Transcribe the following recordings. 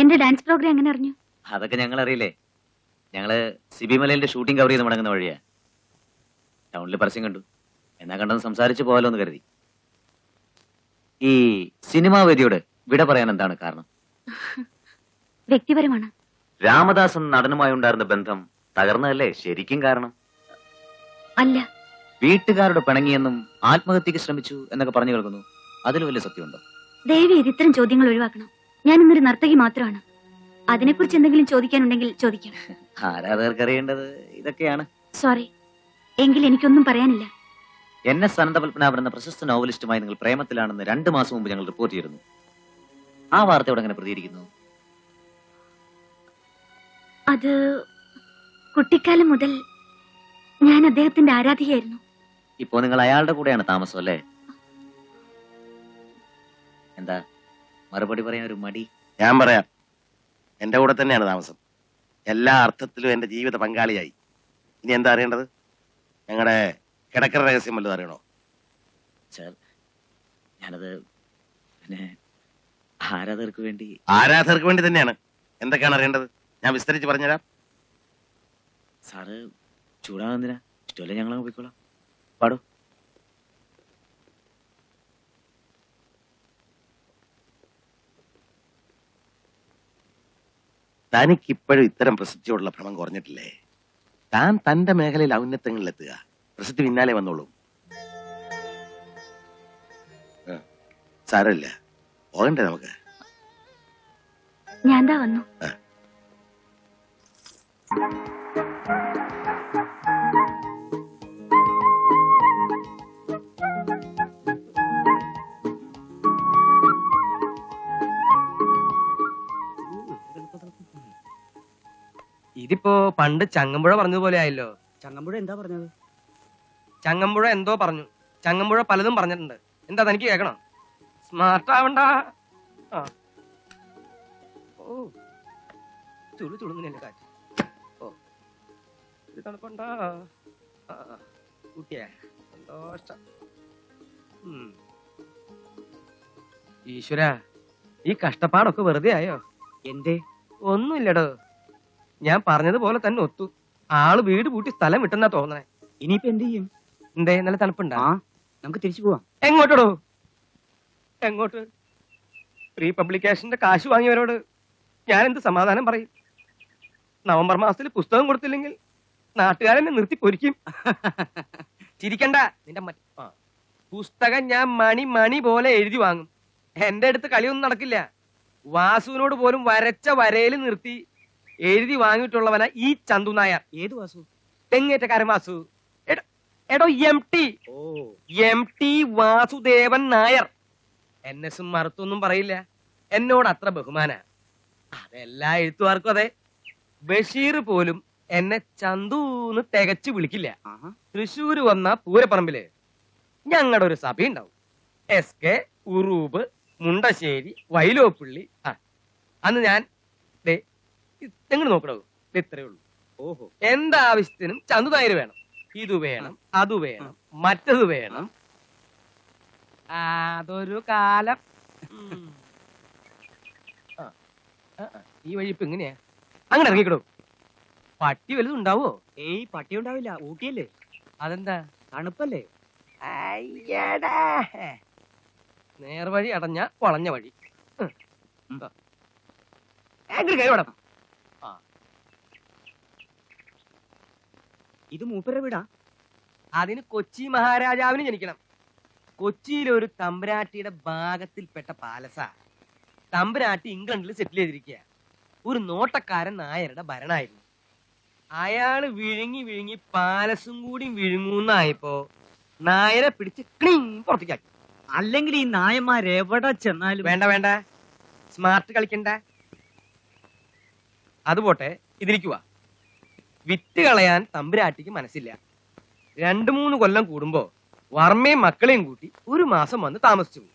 എന്റെ dance programme എങ്ങനെ അറിഞ്ഞു? അതൊക്കെ ഞങ്ങൾ അറിയില്ലേ ഞങ്ങൾ സിബിമലയിലെ ഷൂട്ടിംഗ് കവർ ചെയ്ത് മടങ്ങുന്ന വഴിയാ. ടൗണിൽ പരസ്യം കണ്ടു. എന്നാ കണ്ടെന്ന് സംസാരിച്ചു പോകാലോ എന്ന് കരുതി. ഈ സിനിമാ വേദിയോട് വിട പറയാൻ എന്താണ് കാരണം? വ്യക്തിപരമാണ്. രാമദാസൻ നടനുമായി ഉണ്ടായിരുന്ന ബന്ധം തകർന്നതല്ലേ ശരിക്കും കാരണം? അല്ല. വീട്ടുകാരുടെ പിണങ്ങിയെന്നും ആത്മഹത്യക്ക് ശ്രമിച്ചു എന്നൊക്കെ പറഞ്ഞു കേൾക്കുന്നു. അതിൽ വലിയ സത്യമുണ്ടോ? ദേവി ഇത് ഇത്തരം ചോദ്യങ്ങൾ ഒഴിവാക്കണം. ഞാൻ ഇന്നൊരു നർത്തകി മാത്രമാണ് അതിനെക്കുറിച്ച് എന്തെങ്കിലും ചോദിക്കാനുണ്ടെങ്കിൽ ചോദിക്കാം. ആരാധകർക്ക് അറിയേണ്ടത് ഇതൊക്കെയാണ്. സോറി. എങ്കിൽ എനിക്കൊന്നും പറയാനില്ല. എൻ എസ് അനന്തപത്മനാഭൻ എന്ന പ്രശസ്ത നോവലിസ്റ്റുമായി നിങ്ങൾ പ്രേമത്തിലാണെന്ന് രണ്ടു മാസം മുമ്പ് ഞങ്ങൾ റിപ്പോർട്ട് ചെയ്തിരുന്നു. ആ വാർത്തയോട് അങ്ങനെ പ്രതികരിക്കുന്നു? അത് കുട്ടിക്കാലം മുതൽ ഞാൻ അദ്ദേഹത്തിന്റെ ആരാധികയായിരുന്നു. ഇപ്പോ നിങ്ങൾ അയാളുടെ കൂടെയാണ് താമസം അല്ലേ? എന്താ? മറുപടി പറയാൻ ഒരു മടി. ഞാൻ പറയാം. എന്റെ കൂടെ തന്നെയാണ് താമസം. എല്ലാ അർത്ഥത്തിലും എന്റെ ജീവിത പങ്കാളിയായി. ഇനി എന്താ അറിയേണ്ടത്? ഞങ്ങളുടെ കിടക്കര രഹസ്യം വല്ലതും അറിയണോ? സാർ ഞാനത് പിന്നെ ആരാധകർക്ക് വേണ്ടി ആരാധകർക്ക് വേണ്ടി തന്നെയാണ്. എന്തൊക്കെയാണ് അറിയേണ്ടത്? ഞാൻ വിസ്തരിച്ച് പറഞ്ഞുതരാം. സാറ് ചൂടാകുന്നില്ല ഇഷ്ടമല്ലേ ഞങ്ങളങ്ങ് പോയിക്കോളാം. പാടോ. തനിക്ക് ഇപ്പോഴും ഇത്തരം പ്രസിദ്ധിയോടുള്ള ഭ്രമം കുറഞ്ഞിട്ടില്ലേ? താൻ തന്റെ മേഖലയിൽ ഔന്നത്യങ്ങളിലെത്തുക. പ്രസിദ്ധി പിന്നാലെ വന്നോളൂ. ആ, സാരമില്ല. പോകണ്ടേ നമുക്ക്? ഞാൻ വന്നു. വന്നു ഇതിപ്പോ പണ്ട് ചങ്ങമ്പുഴ പറഞ്ഞതുപോലെ ആയല്ലോ. ചങ്ങമ്പുഴ എന്താ പറഞ്ഞത്? ചങ്ങമ്പുഴ എന്തോ പറഞ്ഞു. ചങ്ങമ്പുഴ പലതും പറഞ്ഞിട്ടുണ്ട്. എന്താ തനിക്ക് കേൾക്കണം? സ്മാർട്ട് ആവണ്ട. ഓ. ചുളു ചുളുന്നില്ല കാറ്റ്. ഓ. ഇത് തണുപ്പണ്ട. കുട്ടിയെ. സന്തോഷം. ഈശ്വര ഈ കഷ്ടപ്പാടൊക്കെ വെറുതെ ആയോ? എന്തേ? ഒന്നുമില്ലടോ. ഞാൻ പറഞ്ഞതുപോലെ തന്നെ ഒത്തു. ആൾ വീട് പൂട്ടി സ്ഥലം വിട്ടെന്നാ തോന്നണേ. ഇനിയിപ്പോ എന്ത് ചെയ്യും? എന്തേ നല്ല തണുപ്പുണ്ടാ? നമുക്ക് തിരിച്ചു പോവാം. എങ്ങോട്ടടോ? എങ്ങോട്ട്? പ്രീ പബ്ലിക്കേഷന്റെ കാശ് വാങ്ങിയവരോട് ഞാൻ എന്ത് സമാധാനം പറയും? നവംബർ മാസത്തിൽ പുസ്തകം കൊടുത്തില്ലെങ്കിൽ നാട്ടുകാരെന്നെ നിർത്തി പൊരിക്കും. ചിരിക്കണ്ട. നിന്റെ പുസ്തകം ഞാൻ മണി മണി പോലെ എഴുതി വാങ്ങും. എന്റെ അടുത്ത് കളിയൊന്നും നടക്കില്ല. വാസുവിനോട് പോലും വരച്ച വരയിൽ നിർത്തി എഴുതി വാങ്ങിയിട്ടുള്ളവന ഈ ചന്തു നായർ. ഏത് വാസു? തെങ്ങേറ്റക്കാരൻ വാസു. എടോ- M T. M T Vasudevan Nair. N എസും മറുത്തൊന്നും പറയില്ല. എന്നോട് അത്ര ബഹുമാന. അതെല്ലാ എഴുത്തുകാർക്കും അതെ. ബഷീർ പോലും എന്നെ ചന്തൂന്ന് തികച്ചു വിളിക്കില്ല. തൃശ്ശൂര് വന്ന പൂരപ്പറമ്പിൽ ഞങ്ങളുടെ ഒരു സഭ ഉണ്ടാവും എസ് കെ ഉറൂബ് മുണ്ടശ്ശേരി വൈലോപ്പിള്ളി. ആ അന്ന് ഞാൻ എങ്ങനെ നോക്കണോ ഇത്രേ ഇത്രയേ ഉള്ളൂ. ഓഹോ. എന്താവശ്യത്തിനും ചന്തു നായർ വേണം. ഇത് വേണം അത് വേണം മറ്റത് വേണം. അതൊരു കാലം. ഈ വഴി ഇപ്പൊ എങ്ങനെയാ? അങ്ങനെ ഇറങ്ങിക്കിടും. പട്ടി വലുത് ഉണ്ടാവോ? ഏയ് പട്ടി ഉണ്ടാവില്ല. ഊട്ടിയല്ലേ? അതെന്താ? തണുപ്പല്ലേ? അയ്യടാ. നേർവഴി അടഞ്ഞ വളഞ്ഞ വഴി. ഉം. ഉം. ആ. അങ്ങട് കൈ വിടാം ഇത് മൂപ്പരുടെ വീടാ. അതിന് കൊച്ചി മഹാരാജാവിന് ജനിക്കണം. കൊച്ചിയിലെ ഒരു തമ്പുരാട്ടിയുടെ ഭാഗത്തിൽപ്പെട്ട പാലസ. തമ്പരാട്ടി ഇംഗ്ലണ്ടിൽ സെറ്റിൽ ചെയ്തിരിക്കുക. ഒരു നോട്ടക്കാരൻ നായരുടെ ഭരണായിരുന്നു. അയാൾ വിഴുങ്ങി വിഴുങ്ങി പാലസും കൂടി വിഴുങ്ങുന്നായപ്പോ നായരെ പിടിച്ച് ക്ലീൻ പുറത്തേക്കാക്കി. അല്ലെങ്കിൽ ഈ നായന്മാർ എവിടെ ചെന്നാലും വേണ്ട വേണ്ട. സ്മാർട്ട് കളിക്കണ്ട. അതുപോട്ടെ ഇതിരിക്കുക വിറ്റ് കളയാൻ തമ്പുരാട്ടിക്ക് മനസ്സില്ല. രണ്ടു മൂന്ന് കൊല്ലം കൂടുമ്പോ വർമ്മയും മക്കളെയും കൂട്ടി ഒരു മാസം വന്ന് താമസിച്ചു. പോയി.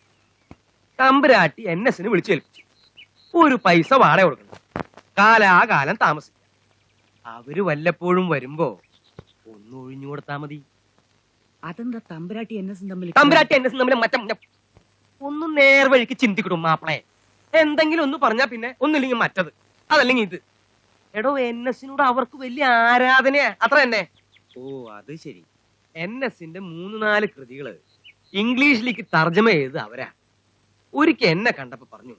തമ്പുരാട്ടി എൻ എസിന് വിളിച്ചു ഏൽപ്പിച്ചു. ഒരു പൈസ വാടക കൊടുക്കണം. കാലാകാലം താമസിച്ചു അവർ വല്ലപ്പോഴും വരുമ്പോ ഒന്ന് ഒഴിഞ്ഞു കൊടുത്താ മതി. അതെന്താ തമ്പുരാട്ടി എൻ എസും തമ്മിൽ തമ്പുരാട്ടി എൻ എസ് തമ്മിൽ മറ്റം ഒന്ന് നേർവഴിക്ക് ചിന്തിക്കിടും മാപ്പിളെ എന്തെങ്കിലും ഒന്ന് പറഞ്ഞാ പിന്നെ ഒന്നില്ലെങ്കിൽ മറ്റത്. അതല്ലെങ്കിൽ ഇത്. എടോ എൻ എസിനോട് അവർക്ക് വലിയ ആരാധനയാ. അത്ര തന്നെ. ഓ അത് ശരി. എൻ എസിന്റെ മൂന്ന് നാല് കൃതികൾ ഇംഗ്ലീഷിലേക്ക് തർജമ ചെയ്ത് അവരാ. ഒരിക്കൽ എന്നെ കണ്ടപ്പോ പറഞ്ഞു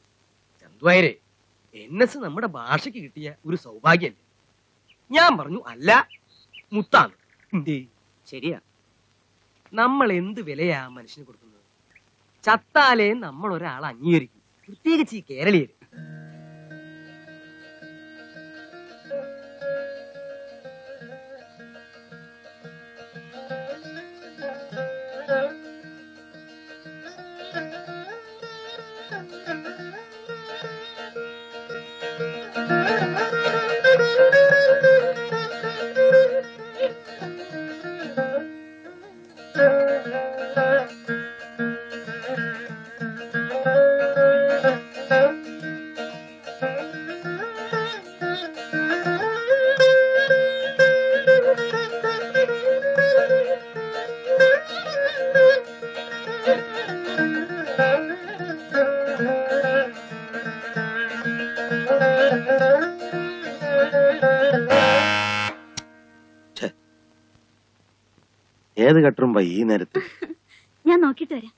ചന്ദ്വായരെ എൻ എസ് നമ്മുടെ ഭാഷയ്ക്ക് കിട്ടിയ ഒരു സൗഭാഗ്യല്ലേ ഞാൻ പറഞ്ഞു അല്ല മുത്താണ്. ശരിയാ. നമ്മൾ എന്ത് വിലയാ മനുഷ്യന് കൊടുക്കുന്നത്? ചത്താലേ നമ്മൾ ഒരാളെ അംഗീകരിക്കും. പ്രത്യേകിച്ച് ഈ കേരളീയര്. ഏത് വൈ ഈ നേരത്ത്. ഞാൻ നോക്കിട്ട് വരാം.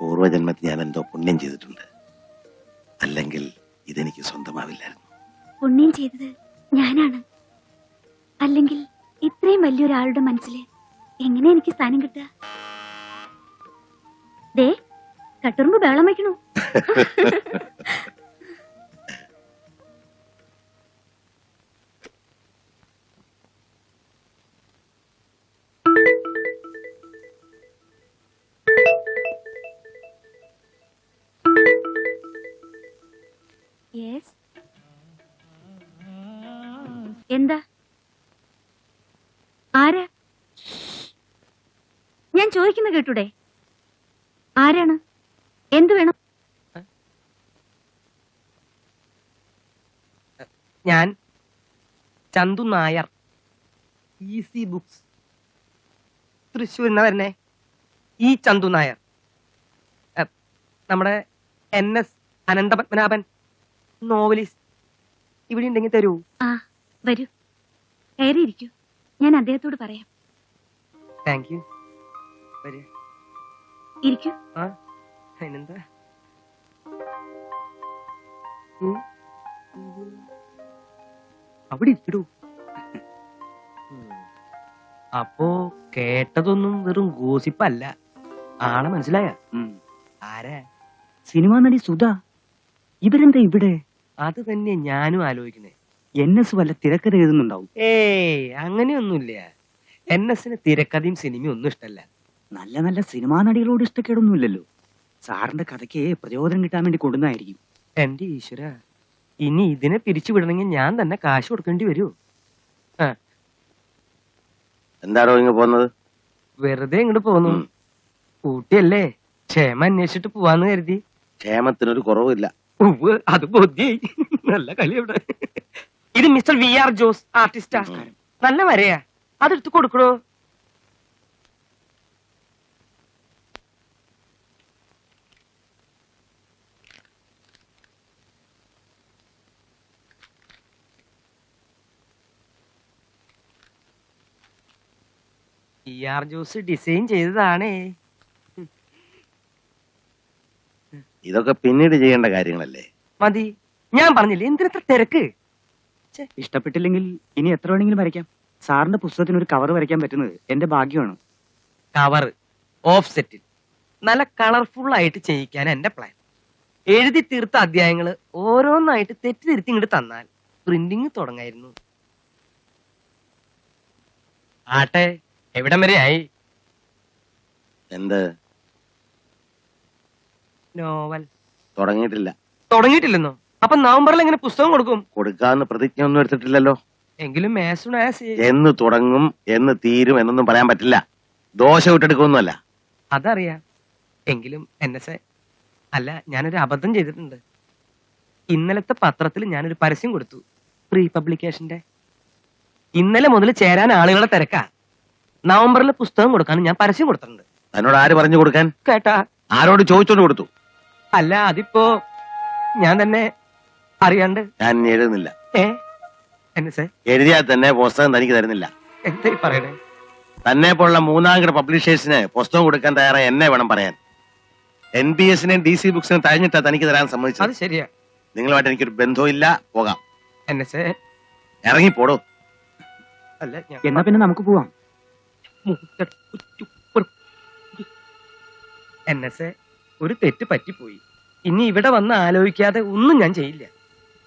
പൂർവജന്മത്തിൽ ഞാൻ എന്തോ പുണ്യം ചെയ്തിട്ടുണ്ട്. അല്ലെങ്കിൽ ഇതെനിക്ക് സ്വന്തമാവില്ലായിരുന്നു. പുണ്യം ചെയ്തത് ഞാനാണ്. അല്ലെങ്കിൽ ഇത്രയും വലിയൊരാളുടെ മനസ്സിൽ എങ്ങനെ എനിക്ക് സ്ഥാനം കിട്ടുക? ദേ കട്ടുറുമ്പ് ബഹളം വയ്ക്കണു. എന്താ? ആരാ? ഞാൻ ചോദിക്കുന്ന കേട്ടൂടെ? ആരാണ് എന്തു വേണം ഞാൻ ചന്തു നായർ. ഈസി ബുക്സ് തൃശ്ശൂർ എന്നാ വരുന്നേ? ഈ ചന്തു നായർ. നമ്മുടെ എൻ എസ് അനന്തപത്മനാഭൻ നോവലിസ്റ്റ്. ഇവിടെ ഉണ്ടെങ്കിൽ തരൂ. ആ വരൂ. കയറിയിരിക്കൂ. ഞാൻ അദ്ദേഹത്തോട് പറയാം. താങ്ക് യു ഇരിക്കൂ. ആ അതിനെന്താ. അവിടെ ഇരിക്കടൂ അപ്പോ കേട്ടതൊന്നും വെറും ഗോസിപ്പല്ല. ആളെ മനസ്സിലായ? ആരാ? സിനിമാ നടി സുധ. ഇവരെന്താ ഇവിടെ? അത് തന്നെ ഞാനും ആലോചിക്കുന്നേ. എൻ എസ് വല്ല തിരക്കഥ എഴുതുന്നുണ്ടാവും. ഏയ് അങ്ങനെയൊന്നുമില്ല. എൻ എസിന് തിരക്കഥയും സിനിമയും ഒന്നും ഇഷ്ടല്ല. നല്ല നല്ല സിനിമാ നടികളോട് ഇഷ്ടക്കേടൊന്നുമില്ലല്ലോ. സാറിന്റെ കഥയ്ക്ക് പ്രചോദനം കിട്ടാൻ വേണ്ടി കൊടുന്നതായിരിക്കും എന്റെ ഈശ്വര. ഇനി ഇതിനെ പിരിച്ചു വിടണമെങ്കിൽ ഞാൻ തന്നെ കാശ് കൊടുക്കേണ്ടി വരൂ. എന്താണോ ഇങ്ങ് പോന്നത് വെറുതെ ഇങ്ങോട്ട് പോന്നു. കൂട്ടിയല്ലേ ഊട്ടിയല്ലേ? ക്ഷേമ അന്വേഷിച്ചിട്ട് പോവാന്ന് കരുതി. ക്ഷേമത്തിനൊരു കുറവില്ല അത് ബോധ്യായി. നല്ല കളി ഇവിടെ. ഇത് mister V R Jose artist ആസ്കാരം നല്ല വരയാ. അതെടുത്ത് കൊടുക്കണോ? വി ആർ ജ്യൂസ് ഡിസൈൻ ചെയ്തതാണേ. ഇതൊക്കെ പിന്നീട് ചെയ്യേണ്ട കാര്യങ്ങളല്ലേ? മതി. ഞാൻ പറഞ്ഞില്ലേ എന്തിനത്ര തിരക്ക്? ഇഷ്ടപ്പെട്ടില്ലെങ്കിൽ ഇനി എത്ര വേണമെങ്കിലും വരയ്ക്കാം. സാറിന്റെ പുസ്തകത്തിന് ഒരു കവർ വരയ്ക്കാൻ പറ്റുന്നത് എന്റെ ഭാഗ്യമാണ്. കവർ ഓഫ് സെറ്റിൽ നല്ല കളർഫുൾ ആയിട്ട് ചെയ്യിക്കാൻ എന്റെ പ്ലാൻ എഴുതി തീർത്ത അധ്യായങ്ങൾ ഓരോന്നായിട്ട് തെറ്റിതിരുത്തി ഇങ്ങോട്ട് തന്നാൽ പ്രിന്റിങ് തുടങ്ങായിരുന്നു. ആട്ടെ. എവിടം വരെ ആയി? എന്ത്? നോവൽ. തുടങ്ങിയിട്ടില്ല. തുടങ്ങിയിട്ടില്ലെന്നോ? അപ്പൊ നവംബറിൽ എങ്ങനെ പുസ്തകം കൊടുക്കും? കൊടുക്കാന്ന് പ്രതിജ്ഞ ഒന്നും എടുത്തിട്ടില്ലല്ലോ. എങ്കിലും മേസുൺ ആസ് എന്ന് തുടങ്ങും എന്ന് തീരും എന്നൊന്നും പറയാൻ പറ്റില്ല. ദോശ വിട്ടെടുക്കൊന്നുമല്ല അതറിയാം. എങ്കിലും എൻ എസ് എ അല്ല ഞാനൊരു അബദ്ധം ചെയ്തിട്ടുണ്ട്. ഇന്നലത്തെ പത്രത്തിൽ ഞാനൊരു പരസ്യം കൊടുത്തു. പ്രീ പബ്ലിക്കേഷന്റെ ഇന്നലെ മുതൽ ചേരാൻ ആളുകളെ തിരക്കാ. നവംബറിൽ പുസ്തകം കൊടുക്കാൻ ഞാൻ പരസ്യം കൊടുത്തിട്ടുണ്ട്. തന്നോട് ആര് പറഞ്ഞു കൊടുക്കാൻ? കേട്ടാ? ആരോട് ചോദിച്ചോണ്ട് കൊടുത്തു? അല്ല അതിപ്പോ ഞാൻ തന്നെ അറിയാണ്ട്. ഞാൻ ഇനി എഴുതുന്നില്ല. ഏ? എന്നെ സേ? എഴുതിയാൽ തന്നെ പുസ്തകം തനിക്ക് തരുന്നില്ല. എന്താ ഈ പറയണേ? തന്നെ പോലുള്ള മൂന്നാംകിട പബ്ലിഷേഴ്സിന് പുസ്തകം കൊടുക്കാൻ തയ്യാറായി എന്നെ വേണം പറയാൻ. എൻ ബി എസിനെയും ഡി സി ബുക്സിനും തഴഞ്ഞിട്ടാ തനിക്ക് തരാൻ അത് സമ്മതിച്ചത് ശരിയാ. നിങ്ങളുമായിട്ട് എനിക്കൊരു ബന്ധവുമില്ല. പോകാം. എന്നെ സേ? ഇറങ്ങി പോടോ അല്ല ഞാൻ എന്നാ പിന്നെ നമുക്ക് പോവാം. എൻ എസ് എ ഒരു തെറ്റ് പറ്റിപ്പോയി. ഇനി ഇവിടെ വന്ന് ആലോചിക്കാതെ ഒന്നും ഞാൻ ചെയ്യില്ല.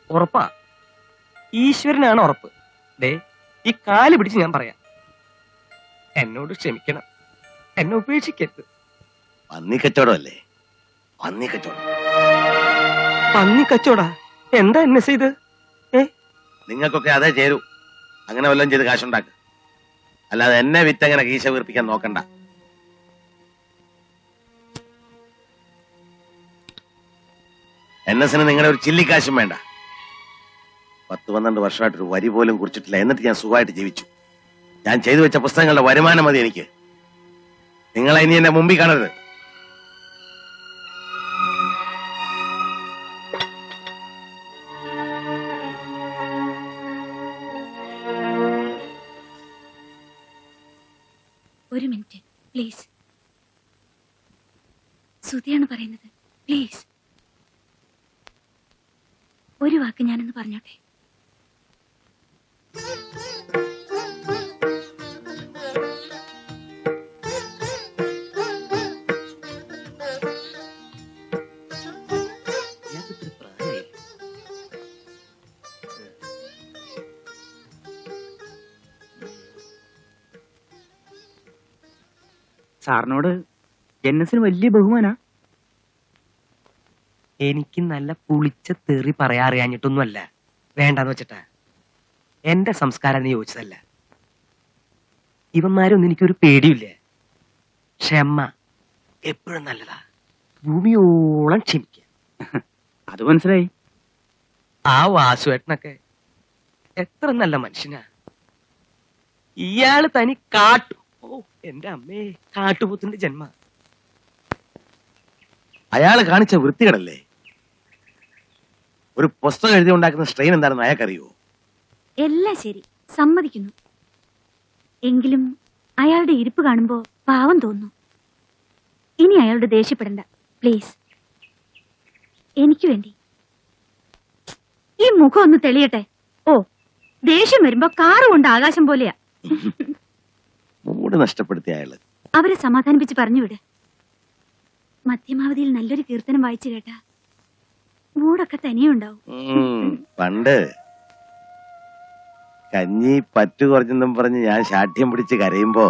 ഉറപ്പാ. ഈശ്വരനാണ് ഉറപ്പ്. ദേ ഈ കാൽ പിടിച്ച് ഞാൻ പറയാം. എന്നോട് ക്ഷമിക്കണം. എന്നെ ഉപേക്ഷിക്കരുത്. പന്നി കച്ചവടമല്ലേ? പന്നി കച്ചവടം. പന്നി കച്ചവടാ? എന്താ എൻ ചെയ്ത് ഇത്? നിങ്ങൾക്കൊക്കെ അതേ ചേരൂ. അങ്ങനെ വല്ലതും ചെയ്ത് കാശുണ്ടാക്ക്. അല്ലാതെ എന്നെ വിറ്റങ്ങനെ കീശ വീർപ്പിക്കാൻ നോക്കണ്ട. എൻ എസിന് നിങ്ങളുടെ ഒരു ചില്ലിക്കാശും വേണ്ട. പത്ത് പന്ത്രണ്ട് വർഷമായിട്ട് ഒരു വരി പോലും കുറിച്ചിട്ടില്ല. എന്നിട്ട് ഞാൻ സുഖമായിട്ട് ജീവിച്ചു. ഞാൻ ചെയ്തു വെച്ച പുസ്തകങ്ങളുടെ വരുമാനം മതി എനിക്ക്. നിങ്ങളെ ഇനി എന്റെ മുമ്പിൽ കാണരുത്. ഒരു മിനിറ്റ്. പ്ലീസ്. ശ്രുതിയാണ് പറയുന്നത്. പ്ലീസ്. ഒരു വാക്ക് ഞാനൊന്ന് പറഞ്ഞോട്ടെ? സാറിനോട് എൻ എസിന് വലിയ ബഹുമാനാ. എനിക്ക് നല്ല പുളിച്ച തെറി പറയാറിയാഞ്ഞിട്ടൊന്നുമല്ല വേണ്ടെന്ന് വെച്ചിട്ട. എന്റെ സംസ്കാരം നീ ചോദിച്ചതല്ല. ഇവന്മാരൊന്നും എനിക്കൊരു പേടിയില്ല ക്ഷമ എപ്പോഴും നല്ലതാ. ഭൂമിയോളം ക്ഷമിക്ക. അത് മനസ്സിലായി. ആ വാസുവേട്ടനൊക്കെ എത്ര നല്ല മനുഷ്യനാ. ഇയാൾ തനി കാട്ടു. ഓ എന്റെ അമ്മേ കാട്ടുപോത്തിന്റെ ജന്മ. അയാൾ കാണിച്ച വൃത്തികേടല്ലേ? ഒരു പുസ്തകം എഴുതി ഉണ്ടാക്കുന്ന സ്ട്രെയിൻ എന്താണെന്ന് അയാൾക്കറിയോ എല്ലാം ശരി സമ്മതിക്കുന്നു. എങ്കിലും അയാളുടെ ഇരിപ്പ് കാണുമ്പോ പാവം തോന്നുന്നു. ഇനി അയാളോട് ദേഷ്യപ്പെടണ്ട പ്ലീസ് എനിക്ക് വേണ്ടി. ഈ മുഖം ഒന്ന് തെളിയട്ടെ? ഓ ദേഷ്യം വരുമ്പോ കാറ് കൊണ്ട് ആകാശം പോലെയാ. മൂട് നഷ്ടപ്പെടുത്തിയ അയാൾ അവരെ സമാധാനിപ്പിച്ച് പറഞ്ഞുവിട് മധ്യമാവധിയിൽ നല്ലൊരു കീർത്തനം വായിച്ചു കേട്ടാ മൂടൊക്കെ തനിയുണ്ടാവും. പണ്ട് കഞ്ഞി പറ്റു കുറഞ്ഞെന്നും പറഞ്ഞ് ഞാൻ ശാഠ്യം പിടിച്ച് കരയുമ്പോ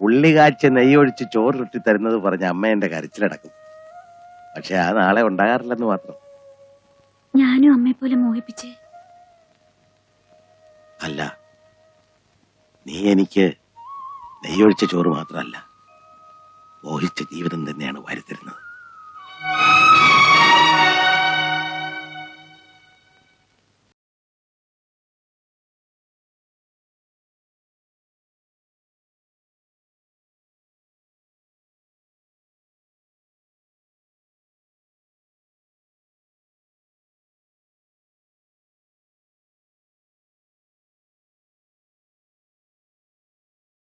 ഉള്ളി കാച്ച നെയ്യൊഴിച്ച് ചോറ് ചുട്ടി തരുന്നത് പറഞ്ഞ് അമ്മ എന്റെ കരച്ചിലടക്കും. പക്ഷെ ആ നാളെ ഉണ്ടാകാറില്ലെന്ന് മാത്രം. ഞാനും അമ്മയെ പോലെ മോഹിപ്പിച്ച്. അല്ല നീ എനിക്ക് നെയ്യൊഴിച്ച ചോറ് മാത്രമല്ല മോഹിച്ച ജീവിതം തന്നെയാണ് വരുത്തരുന്നത്.